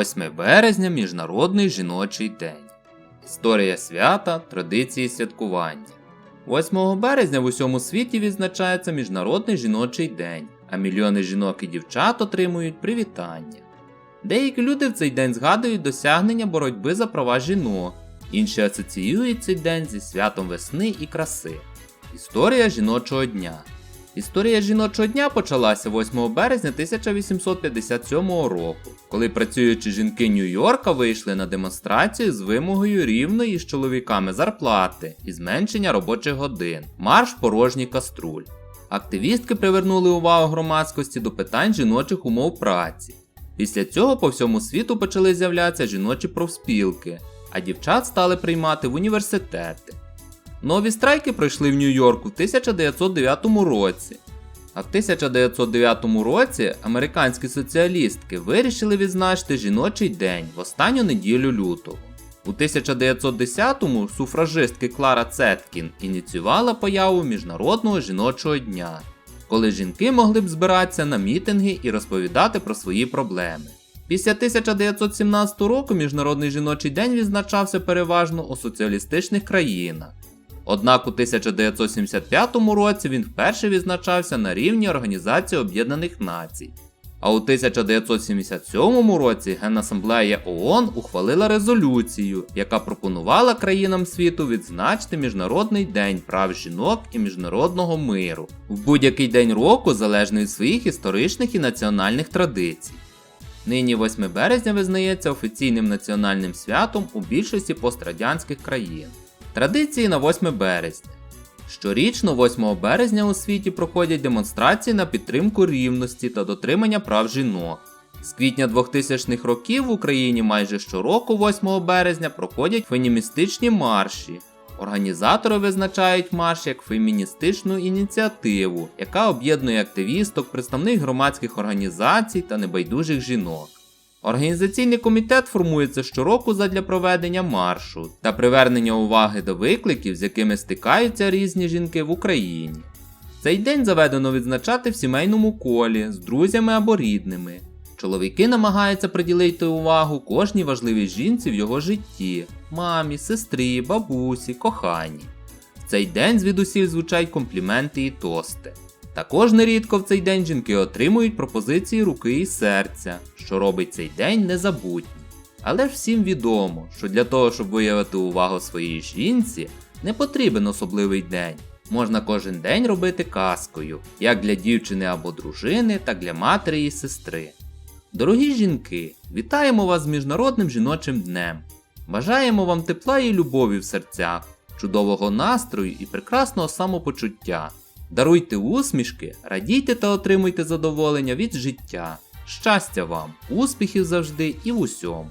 8 березня Міжнародний жіночий день. Історія свята, традиції святкування. 8 березня в усьому світі відзначається Міжнародний жіночий день, а мільйони жінок і дівчат отримують привітання. Деякі люди в цей день згадують досягнення боротьби за права жінок, інші асоціюють цей день зі святом весни і краси. Історія жіночого дня. Історія жіночого дня почалася 8 березня 1857 року, коли працюючі жінки Нью-Йорка вийшли на демонстрацію з вимогою рівної з чоловіками зарплати і зменшення робочих годин, марш порожній каструль. Активістки привернули увагу громадськості до питань жіночих умов праці. Після цього по всьому світу почали з'являтися жіночі профспілки, а дівчат стали приймати в університети. Нові страйки пройшли в Нью-Йорку в 1909 році. А в 1909 році американські соціалістки вирішили відзначити жіночий день в останню неділю лютого. У 1910-му суфражистки Клара Цеткін ініціювала появу Міжнародного жіночого дня, коли жінки могли б збиратися на мітинги і розповідати про свої проблеми. Після 1917 року Міжнародний жіночий день відзначався переважно у соціалістичних країнах. Однак у 1975 році він вперше відзначався на рівні Організації Об'єднаних Націй. А у 1977 році Генасамблея ООН ухвалила резолюцію, яка пропонувала країнам світу відзначити Міжнародний день прав жінок і міжнародного миру в будь-який день року залежно від своїх історичних і національних традицій. Нині 8 березня визнається офіційним національним святом у більшості пострадянських країн. Традиції на 8 березня. Щорічно 8 березня у світі проходять демонстрації на підтримку рівності та дотримання прав жінок. З квітня 2000-х років в Україні майже щороку 8 березня проходять феміністичні марші. Організатори визначають марш як феміністичну ініціативу, яка об'єднує активісток, представник громадських організацій та небайдужих жінок. Організаційний комітет формується щороку задля проведення маршу та привернення уваги до викликів, з якими стикаються різні жінки в Україні. Цей день заведено відзначати в сімейному колі з друзями або рідними. Чоловіки намагаються приділити увагу кожній важливій жінці в його житті мамі, сестрі, бабусі, коханій. В цей день звідусіль звучать компліменти і тости. Також нерідко в цей день жінки отримують пропозиції руки і серця, що робить цей день незабутнім. Але ж всім відомо, що для того, щоб виявити увагу своїй жінці, не потрібен особливий день. Можна кожен день робити казкою, як для дівчини або дружини, так для матері і сестри. Дорогі жінки, вітаємо вас з Міжнародним жіночим днем! Бажаємо вам тепла і любові в серцях, чудового настрою і прекрасного самопочуття. Даруйте усмішки, радійте та отримуйте задоволення від життя. Щастя вам, успіхів завжди і в усьому.